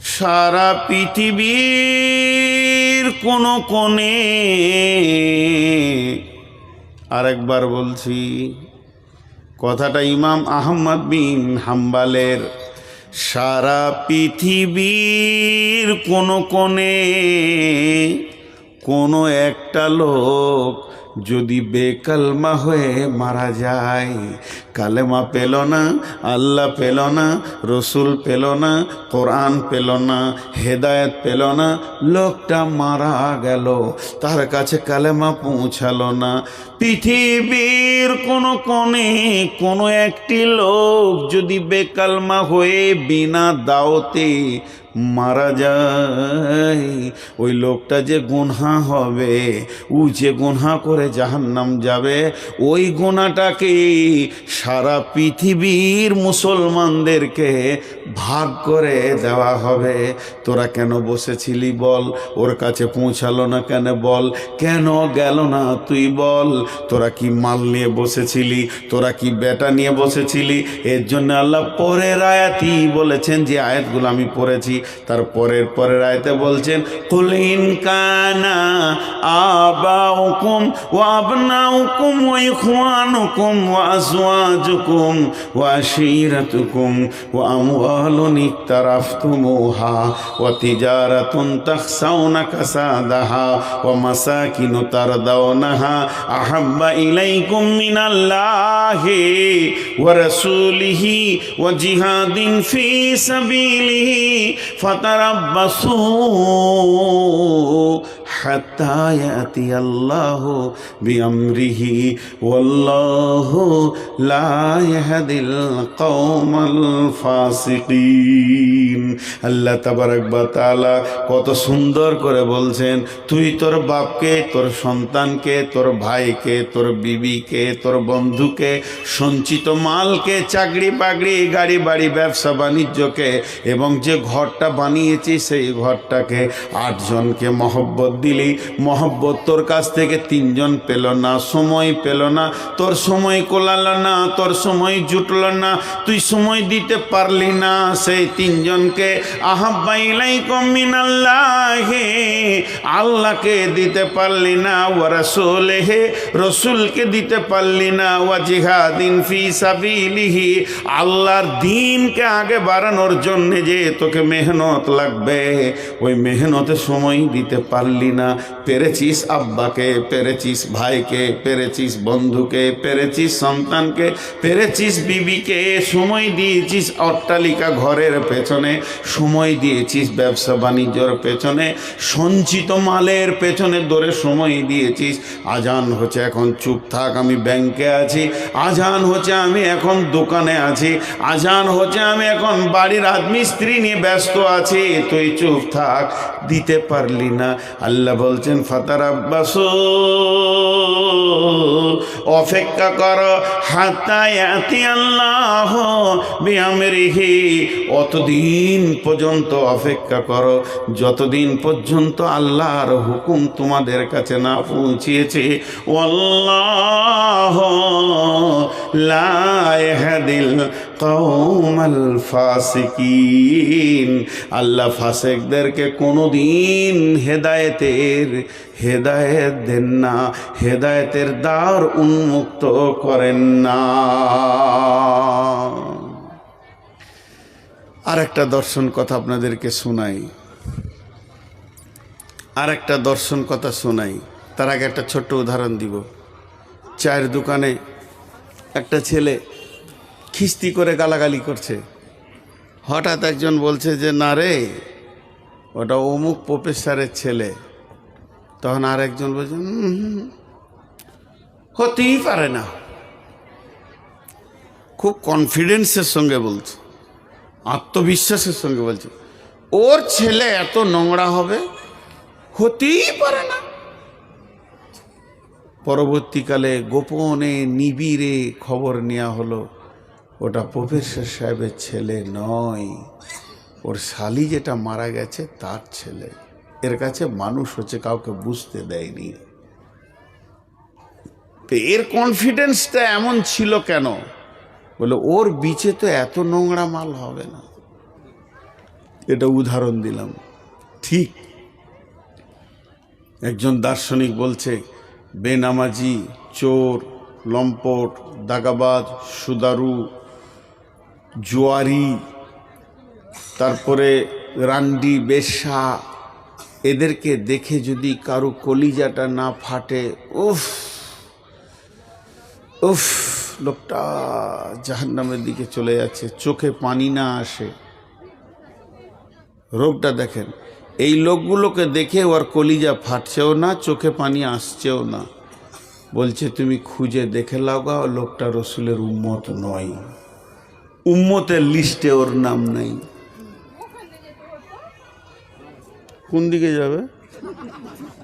সারা পৃথিবীর কোনো কোণে আরেকবার বলছি, কথাটা ইমাম আহম্মদ বিন হাম্বালের, সারা পৃথিবীর কোনো কোণে কোনো একটা লোক যদি বেকালমা হয়ে মারা যায়, কালেমা পেল না, আল্লাহ পেল না, রসুল পেল না, কোরআন পেল না, হেদায়েত পেল না, লোকটা মারা গেল, তার কাছে কালেমা পৌঁছালো না। পৃথিবীর কোনো কোণে কোনো একটি লোক যদি বেকালমা হয়ে বিনা দাওতে মারা যায়। ওই লোকটা যে গুনহা হবে, ও যে গুনহা করে জাহান্নাম যাবে, ওই গোনাটাকে সারা পৃথিবীর মুসলমানদেরকে ভাগ করে দেওয়া হবে। তোরা কেন বসেছিলি বল? ওর কাছে পৌঁছালো না কেন বল? কেন গেল না তুই বল? তোরা কি মাল নিয়ে বসেছিলি? তোরা কি বেটা নিয়ে বসেছিলি? এর জন্য আল্লাহ পরের আয়াতই বলেছেন যে আয়াতগুলো আমি পড়েছি। তার পরের পরের আয়তে বলছেন কুলিন কানা আবাউকুম ওয়া আবনাউকুম ওয়া ইখওয়ানুকুম ওয়া আজওয়াজুকুম وأهل اقترفتموها وتجارة تخشون كسادها ومساكن ترضونها أحب إليكم من الله ورسوله وجهاد في سبيله فتربصوا حتى يأتي الله بأمره والله لا يهدي القوم الفاسقين আল্লাহ তাবারক বা তাআলা কত সুন্দর করে বলছেন তুই তোর বাপকে তোর সন্তানকে তোর ভাইকে তোর বিবিকে তোর বন্ধুকে সঞ্চিত মালকে চাকরি বাকরি গাড়ি বাড়ি ব্যবসা বাণিজ্যকে এবং যে ঘরটা বানিয়েছি সেই ঘরটাকে আটজনকে মহব্বত দিলি মহব্বত। তোর কাছ থেকে তিনজন পেল না, সময় পেল না। তোর সময় কোলালো না, তোর সময় জুটল না। তুই সময় দিতে পারলি না, সেই তিনজনকে। আহাব্বাইলাই কমিন আল্লাহে আল্লাহকে দিতে পারলি না ও রসুল হে রসুলকে দিতে পারলি না ও জিহাদিন ফি সাবিলিহি। আল্লাহর দিনকে আগে বাড়ানোর জন্য যে তোকে মেহনত লাগবে, ওই মেহনতে সময় দিতে পারলি না পেরেছিস আব্বাকে, পেরেছিস ভাইকে, পেরেছিস বন্ধুকে, পেরেছিস সন্তানকে, পেরেছিস বিবিকে, সময় দিয়েছিস অট্টালিকা ঘরের পেছনে, সময় দিয়েছিস ব্যবসা বাণিজ্যর পেছনে, সঞ্চিত মালের পেছনে দৌড়ে সময় দিয়েছিস। আজান হচ্ছে এখন, চুপ থাক, আমি ব্যাংকে আছি। আজান হচ্ছে আমি এখন দোকানে আছি। আজান হচ্ছে আমি এখন বাড়ির রাজমিস্ত্রি নিয়ে ব্যস্ত আছি। তুই চুপ থাক, দিতে পারলি না। আল্লাহ বলছেন ফাতার আব্বাস অপেক্ষা কর, হাতায়াতি আল্লাহ বিয়ামরিহি অতদিন পর্যন্ত অপেক্ষা করো, যতদিন পর্যন্ত আল্লাহর হুকুম তোমাদের কাছে না পৌঁছিয়েছে আল্লাহ লা ইয়াহদিল কওমাল ফাসিকিন। আল্লাহ ফাসেকদেরকে কোনোদিন হেদায়েতের, হেদায়েত দেন না, হেদায়েতের দ্বার উন্মুক্ত করেন না। আর একটা দর্শন কথা আপনাদেরকে শোনাই। আর একটা দর্শন কথা শোনাই। তার আগে একটা ছোট্ট উদাহরণ দিব। চায়ের দোকানে একটা ছেলে খিস্তি করে গালাগালি করছে। হঠাৎ একজন বলছে যে, না রে, ওটা অমুক প্রফেসরের ছেলে। তখন আর একজন বলছে হতেই পারে না। খুব কনফিডেন্সের সঙ্গে বলছে, আত্মবিশ্বাসের সঙ্গে বলছে, ওর ছেলে এত নোংরা হবে, হতেই পারে না। পরবর্তীকালে গোপনে নিবিড়ে খবর নেওয়া হলো। ওটা প্রফেসর সাহেবের ছেলে নয়। ওর শালি যেটা মারা গেছে, তার ছেলে। এর কাছে মানুষ হচ্ছে কাউকে বুঝতে দেয়নি। তো এর কনফিডেন্সটা এমন ছিল কেন? বলে, ওর বিচে তো এত নোংরা মাল হবে না। এটা উদাহরণ দিলাম। ঠিক। একজন দার্শনিক বলছে, বেনামাজি, চোর, লম্পট, দাগাবাজ, সুদারু জোয়ারি, তারপরে রান্ডি বেশা এদেরকে দেখে যদি কারও কলিজাটা না ফাটে, উফ উফ, লোকটা জাহান্নামের দিকে চলে যাচ্ছে, চোখে পানি না আসে। রোগটা দেখেন, এই লোকগুলোকে দেখে ওর কলিজা ফাটছেও না, চোখে পানি আসছেও না। বলছে, তুমি খুঁজে দেখে লাগাও, লোকটা রসুলের উম্মত নয়। উম্মতের লিস্টে ওর নাম নাই। কোন দিকে যাবে?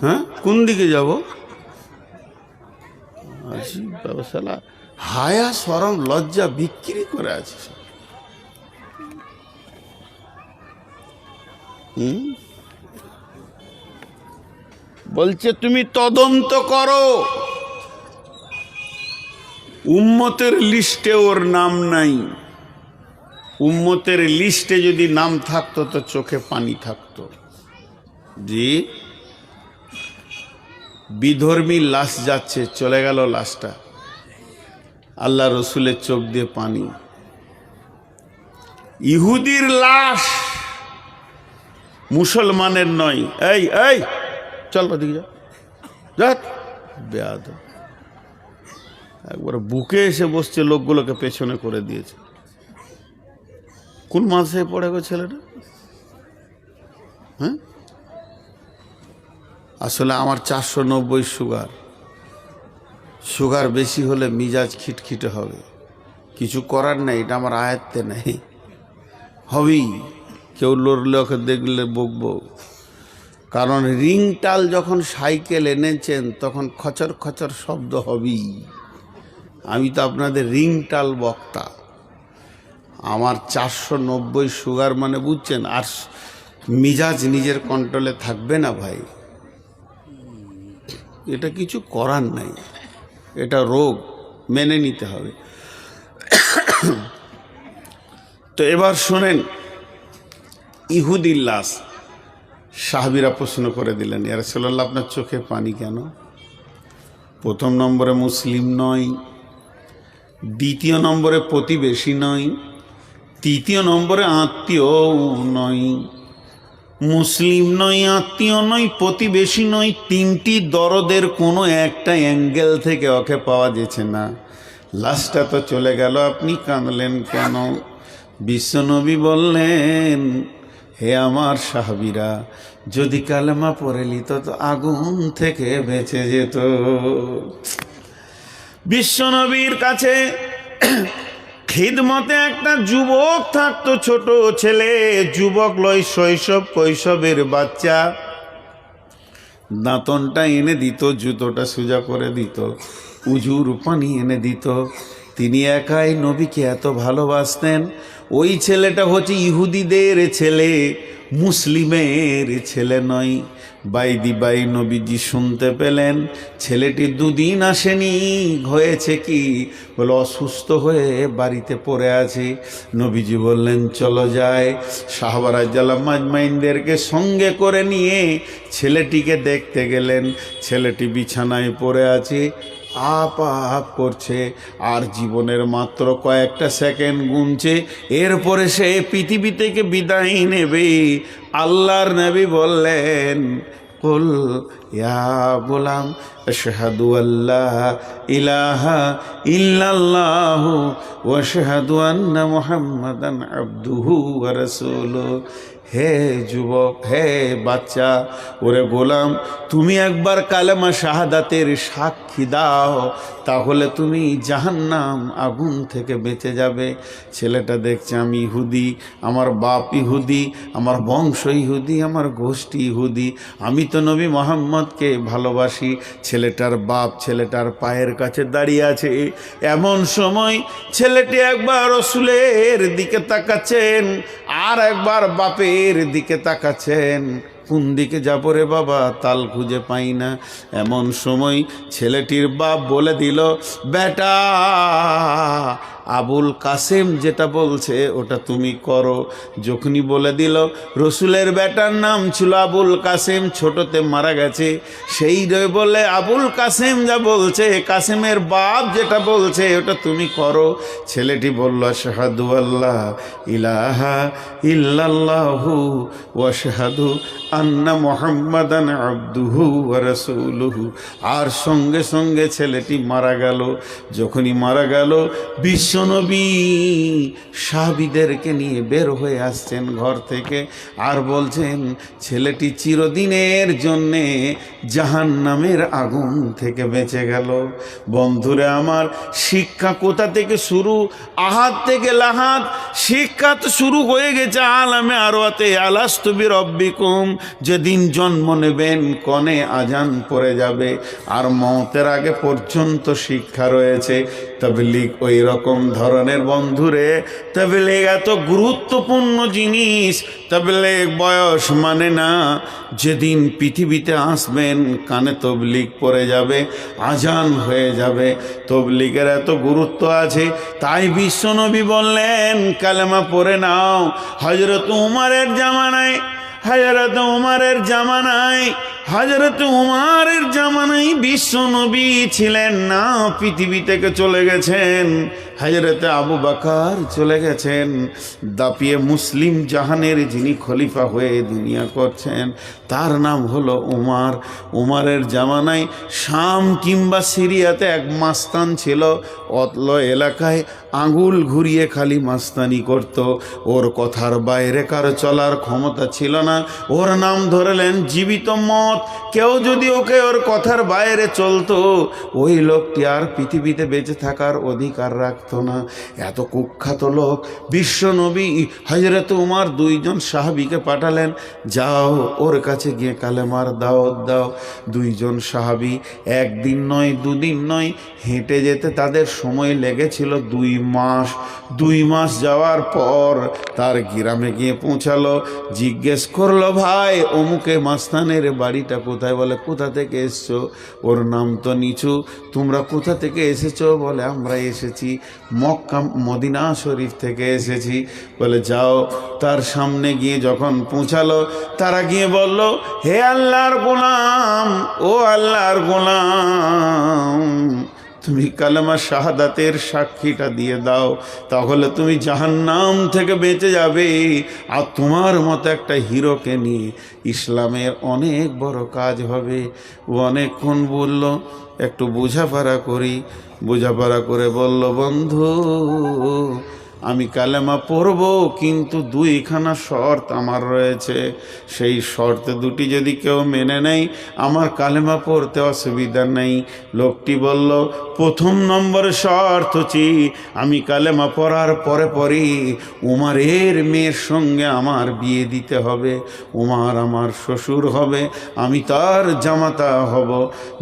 হ্যাঁ? কোন দিকে যাব? আছি ব্যবসালা হায়া, সরম, লজ্জা বিক্রি করে আছে হুম? বলছে, তুমি তদন্ত করো। উম্মতের লিস্টে ওর নাম নাই। উম্মতের লিস্টে যদি নাম থাকতো তো চোখে পানি থাকতো। জি? বিধর্মী লাশ যাচ্ছে, চলে গেল লাশটা। আল্লাহ রসুলের চোখ দিয়ে পানি। ইহুদির লাশ মুসলমানের নয়। এই এই, চল ওদিকে যা। একবার বুকে এসে বসছে, লোকগুলোকে পেছনে করে দিয়েছে। কোন মাসে পড়ে গো ছেলেটা? হ্যাঁ? আসলে আমার চারশো নব্বই সুগার। সুগার বেশি হলে মিজাজ খিটখিটে হবে। কিছু করার নেই, এটা আমার আয়ত্তে নেই। হবেই, কেউ লড়লে ওকে দেখলে বকবো। কারণ রিংটাল যখন সাইকেল এনেছেন, তখন খচর খচর শব্দ হবেই। আমি তো আপনাদের রিংটাল বক্তা। আমার চারশো নব্বই সুগার মানে বুঝছেন, আর মিজাজ নিজের কন্ট্রোলে থাকবে না ভাই। এটা কিছু করার নাই। এটা রোগ, মেনে নিতে হবে। তো এবার শোনেন, ইহুদির লাশ, সাহাবিরা প্রশ্ন করে দিলেন ইয়ারসোল্লাহ আপনার চোখে পানি কেন? প্রথম নম্বরে মুসলিম নয়, দ্বিতীয় নম্বরে প্রতিবেশী নয় তৃতীয় নম্বরে আত্মীয় নয়। মুসলিম নয়, আত্মীয় নয়, প্রতিবেশী নয়, তিনটি দরদের কোনো একটা অ্যাঙ্গেল থেকে ওকে পাওয়া যেছে না। লাস্টটা তো চলে গেল, আপনি কাঁদলেন কেন? বিশ্বনবী বললেন, হে আমার সাহাবিরা, যদি কালেমা পড়ে নিত তো আগুন থেকে বেঁচে যেত। বিশ্বনবীর কাছে খিদমতে একটা যুবক থাকতো ছোট ছেলে। যুবক লয় শৈশব কৈশবের বাচ্চা। দাঁতনটা এনে দিত, জুতোটা সোজা করে দিত, উজুর পানি এনে দিত। তিনি একাই নবীকে এত ভালোবাসতেন। ওই ছেলেটা হচ্ছে ইহুদিদের ছেলে, মুসলিমের ছেলে নয়। বাইদি বাই নবীজি শুনতে পেলেন, ছেলেটি দুদিন আসেনি, হয়েছে কি? বলে, অসুস্থ হয়ে বাড়িতে পড়ে আছে। নবীজি বললেন, চলো যায় শাহবারাজ্জালা মাজমাইনদেরকে সঙ্গে করে নিয়ে ছেলেটিকে দেখতে গেলেন। ছেলেটি বিছানায় পড়ে আছে। আপ আপ করছে, আর জীবনের মাত্র কয়েকটা সেকেন্ড গুনছে। এরপরে সে পৃথিবী থেকে বিদায় নেবে। আল্লাহর নবী বললেন, কুল ইয়া গোলাম, আশহাদু আল্লাহ ইলাহা ইল্লাল্লাহ, ওয়া আশহাদু আন্না মুহাম্মাদান আবদুহু ওয়া রাসূলুহু। হে যুবক হে বাচ্চা ওরে গোলাম তুমি একবার কালেমা শাহাদাতের সাক্ষী দাও। তাহলে তুমি জাহান্নাম আগুন থেকে বেঁচে যাবে। ছেলেটা দেখছে আমি ইহুদি, আমার বাপ ইহুদি, আমার বংশ ইহুদি, আমার গোষ্ঠী ইহুদি। আমি তো নবী মোহাম্মদকে ভালোবাসি। ছেলেটার বাপ ছেলেটার পায়ের কাছে দাঁড়িয়ে আছে। এমন সময় ছেলেটি একবার রসুলের দিকে তাকাচ্ছেন, আর একবার বাপের দিকে তাকাচ্ছেন। কোন দিকে যাব রে বাবা? তাল খুঁজে পাই না। এমন সময় ছেলেটির বাপ বলে দিল, বেটা আবুল কাসেম যেটা বলছে, ওটা তুমি করো। যখনই বলে দিল, রসুলের বেটার নাম ছিল আবুল কাসেম, ছোটতে মারা গেছে। সেই বলে, আবুল কাসেম যা বলছে, কাসেমের বাপ যেটা বলছে, ওটা তুমি করো। ছেলেটি বলল শাহাদু আল্লাহ ইলাহা ইল্লাল্লাহু ওয়াশহাদু আন্না মুহাম্মাদান আবদুহু ওয়া রাসূলুহু। আর সঙ্গে সঙ্গে ছেলেটি মারা গেল। যখনই মারা গেল বিশ্বনবী, সাহাবিদেরকে নিয়ে বের হয়ে আসছেন ঘর থেকে আর বলছেন, ছেলেটি চিরদিনের জন্যে জাহান নামের আগুন থেকে বেঁচে গেল। বন্ধুরে আমার, শিক্ষা কোথা থেকে শুরু? আহাত থেকে লাহাত। শিক্ষা তো শুরু হয়ে গেছে আলামে আরোয়াতে আলাস্তবির রব্বিকুম যেদিন জন্ম নেবেন, কনে আজান পড়ে যাবে। আর মতের আগে পর্যন্ত শিক্ষা রয়েছে। তাবলিগ ওই রকম ধরনের বন্ধুরে। তাবলিগ এত গুরুত্বপূর্ণ জিনিস। তাবলিগ বয়স মানে না, যেদিন পৃথিবীতে আসবেন, কানে তবলিগ পড়ে যাবে, আজান হয়ে যাবে। তবলিগের এত গুরুত্ব আছে, তাই বিশ্বনবী বললেন, কালেমা পড়ে নাও। হজরত উমারের জামানায় হজরত উমারের জামানায় হজরত উমারের জামানায় বিশ্ব নবী ছিলেন না পৃথিবী থেকে চলে গেছেন। হজরত আবু বাকার চলে গেছেন, দাপিয়ে মুসলিম জাহানের যিনি খলিফা হয়ে দুনিয়া করছেন। তার নাম হলো উমার। উমারের জামানায় শাম কিংবা সিরিয়াতে এক মাস্তান ছিল, অতল এলাকায় আঙুল ঘুরিয়ে খালি মাস্তানি করত। ওর কথার বাইরে কারও চলার ক্ষমতা ছিল না। ওর নাম ধরলেন জীবিত মত কেউ যদি ওকে ওর কথার বাইরে চলতো, ওই লোকটি আর পৃথিবীতে বেঁচে থাকার অধিকার রাখতো না। এত কুখ্যাত লোক। বিশ্ব নবী হজরত উমার দুইজন সাহাবিকে পাঠালেন, যাও ওর কাছে গিয়ে কালেমার দাওয়াত দাও। দুইজন সাহাবি একদিন নয়, দুদিন নয়, হেঁটে যেতে তাদের সময় লেগেছিল দুই মাস। দুই মাস যাওয়ার পর তার গ্রামে গিয়ে পৌঁছালো। জিজ্ঞেস করল, ভাই, অমুকে মাস্তানের বাড়িটা কোথায়? বলে, কোথা থেকে এসছো? ওর নাম তো নিচু। তোমরা কোথা থেকে এসেছ? বলে, আমরা এসেছি মক্কা, মদিনা শরীফ থেকে এসেছি। বলে, যাও। তার সামনে গিয়ে যখন পৌঁছালো, তারা গিয়ে বলল, হে আল্লাহর গোলাম, ও আল্লাহর গোলাম, তুমি কালেমা শাহাদাতের সাক্ষীটা দিয়ে দাও, তাহলে তুমি জাহান্নাম থেকে বেঁচে যাবে। আর তোমার মতো একটা হিরোকে নিয়ে ইসলামের অনেক বড় কাজ হবে। ও অনেকক্ষণ বলল একটু বোঝাপড়া করি বোঝাপড়া করে বলল বন্ধু আমি কালেমা পড়ব, কিন্তু দুইখানা শর্ত আমার রয়েছে। সেই শর্ত দুটি যদি কেউ মেনে নেয়, আমার কালেমা পড়তে অসুবিধা নেই। লোকটি বলল, প্রথম নম্বর শর্ত হচ্ছে, আমি কালেমা পড়ার পরে পরই উমারের মেয়ের সঙ্গে আমার বিয়ে দিতে হবে। উমার আমার শ্বশুর হবে, আমি তার জামাতা হব।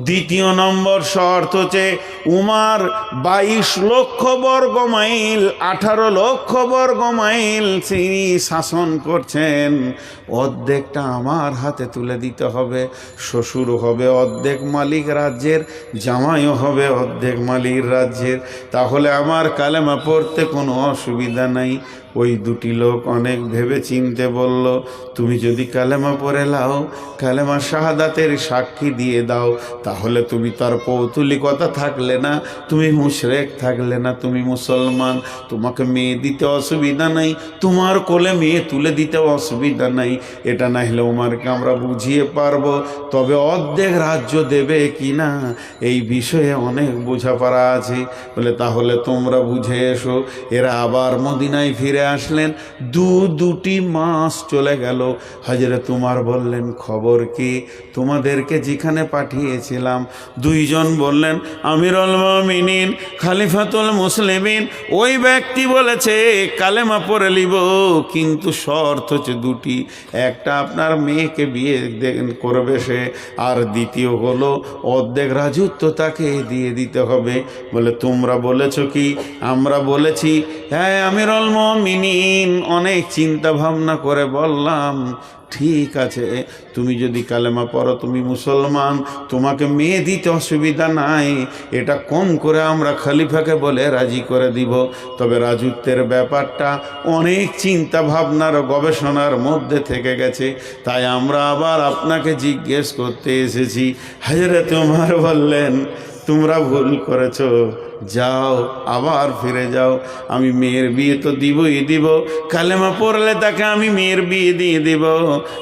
দ্বিতীয় নম্বর শর্ত হচ্ছে, উমার বাইশ লক্ষ বর্গ মাইল আঠারো লক্ষ বর্গ মাইল তিনি শাসন করছেন। অর্ধেকটা আমার হাতে তুলে দিতে হবে, শ্বশুর হবে, অর্ধেক মালিক রাজ্যের, জামাইও হবে অর্ধেক মালিক রাজ্যের। তাহলে আমার কালেমা পড়তে কোনো অসুবিধা নাই। ওই দুটি লোক অনেক ভেবে চিনতে বলল, তুমি যদি কালেমা পরে লাও, কালেমা শাহাদাতের সাক্ষী দিয়ে দাও, তাহলে তুমি তার পৌতুলিকতা থাকলে না, তুমি মুশরেক থাকলে না, তুমি মুসলমান, তোমাকে মেয়ে দিতে অসুবিধা নাই, তোমার কোলে মেয়ে তুলে দিতে অসুবিধা নাই। এটা না হলে উমারকে আমরা বুঝিয়ে পারব, তবে অর্ধেক রাজ্য দেবে কি না, এই বিষয়ে অনেক বোঝাপড়া আছে। বলে, তাহলে তোমরা বুঝে এসো, এরা আবার মদিনায় ফিরে আসলেন, দু দুটি মাস চলে গেল। হাজরে তোমার বললেন, খবর কি? তোমাদেরকে যেখানে পাঠিয়েছিলাম, দুইজন বললেন, আমিরুল মমিনিন, খালিফাতুল মুসলিমিন। ওই ব্যক্তি বলেছে, কালেমা পড়ে লিব, কিন্তু শর্ত হচ্ছে দুটি। একটা আপনার মেয়েকে বিয়ে করবে সে, আর দ্বিতীয় হলো, অর্ধেক রাজত্ব তাকে দিয়ে দিতে হবে। বলে, তোমরা বলেছ কি? আমরা বলেছি হ্যাঁ আমিরুল মমিন মুমিনিন অনেক চিন্তা ভাবনা করে বললাম, ঠিক আছে, তুমি যদি কালেমা পড়ো, তুমি মুসলমান, তোমাকে মেয়ে দিতে অসুবিধা নাই। এটা কম করে আমরা খলিফাকে বলে রাজি করে দিব। তবে রাজত্বের ব্যাপারটা অনেক চিন্তা ভাবনার গবেষণার মধ্যে থেকে গেছে। তাই আমরা আবার আপনাকে জিজ্ঞেস করতে এসেছি। হাজরে তোমার বললেন তোমরা ভুল করেছ। যাও, আবার ফিরে যাও। আমি মেয়ের বিয়ে তো দিবই দিব। কালেমা পড়লে তাকে আমি মেয়ের বিয়ে দিয়ে দিব।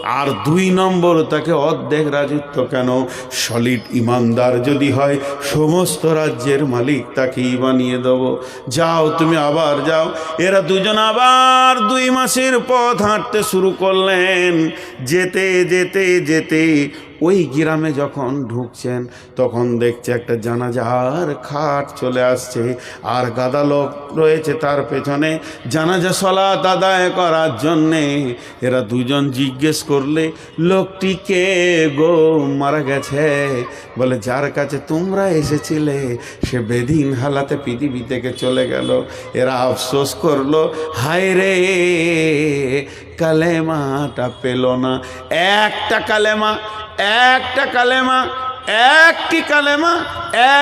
আর দুই নম্বর, তাকে অর্ধেক রাজত্ব কেন? সলিড ইমানদার যদি হয়, সমস্ত রাজ্যের মালিক তাকেই বানিয়ে দেবো। যাও, তুমি আবার যাও। এরা দুজন আবার দুই মাসের পথ হাঁটতে শুরু করলেন। যেতে যেতে যেতে ওই গ্রামে যখন ঢুকছেন, তখন দেখছে একটা জানাজার খাট চলে আসছে, আর গাদা লোক রয়েছে তার পেছনে। জানাজা সলা আদায় করার জন্যে এরা দুজন জিজ্ঞেস করলে, লোকটি কে গো? মারা গেছে? বলে, যার কাছে তোমরা এসেছিলে, সে বেদিন হালাতে পৃথিবী থেকে চলে গেল। এরা আফসোস করল হায় রে কালেমাটা পেল না। একটা কালেমা একটা কালেমা একটি কালেমা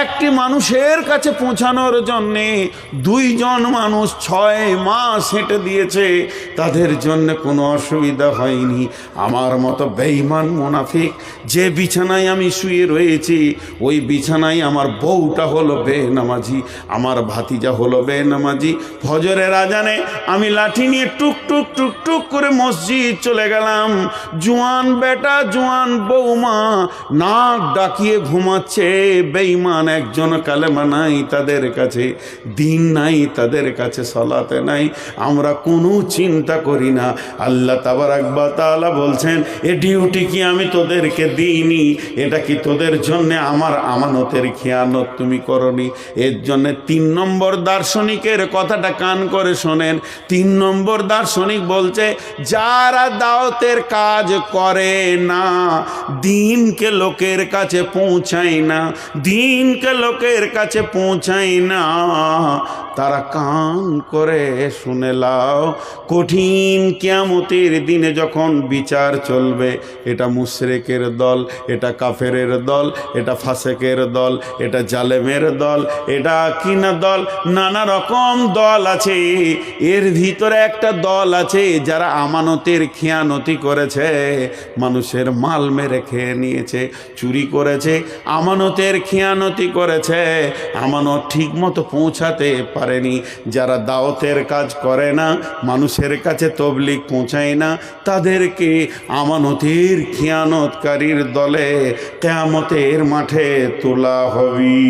একটি মানুষের কাছে পৌঁছানোর জন্যে দুইজন মানুষ ছয় মাস হেঁটে দিয়েছে। তাদের জন্য কোনো অসুবিধা হয়নি। আমার মতো বেইমান মোনাফিক, যে বিছানায় আমি শুয়ে রয়েছি, ওই বিছানায় আমার বউটা হলো বেনামাজি, আমার ভাতিজা হলো বেনামাজি। ফজরের আজানে আমি লাঠি নিয়ে টুক টুক টুক টুক করে মসজিদ চলে গেলাম। জোয়ান বেটা, জোয়ান বৌমা নাক ডাকিয়ে ঘুমাচ্ছে বেইমান একজন কালেমা নাই তাদের কাছে, দিন নাই তাদের কাছে, সলাতে নাই। আমরা কোনো চিন্তা করি না। আল্লাহ তাবার আকবা তাআলা বলছেন, এ ডিউটি কি আমি তোদেরকে দিইনি? এটা কি তোদের জন্যে আমার আমানতের খেয়ানত তুমি করনি? এর জন্য তিন নম্বর দার্শনিকের কথাটা কান করে শোনেন। তিন নম্বর দার্শনিক বলছে, যারা দাওতের কাজ করে না, দিনকে লোকের কাছে পৌঁছায় না দিনকে লোকের কাছে পৌঁছায় না। তারা কান করে শুনে লাও, কঠিন কিয়ামতের দিনে যখন বিচার চলবে, এটা মুশরেকের দল, এটা কাফেরের দল, এটা ফাসেকের দল, এটা জালেমের দল, এটা কিনা দল, নানা রকম দল আছে। এর ভিতরে একটা দল আছে যারা আমানতের খেয়ানতি করেছে, মানুষের মাল মেরে খেয়ে নিয়েছে, চুরি করেছে, আমানতের খেয়ানতি করেছে। আমানত ঠিক মতো পৌঁছাতে পারেনি, যারা দাওতের কাজ করে না, মানুষের কাছে তবলিক পৌঁছায় না, তাদেরকে আমানতির খিয়ানতকারীর দলে কেয়ামতের মাঠে তোলা হবি।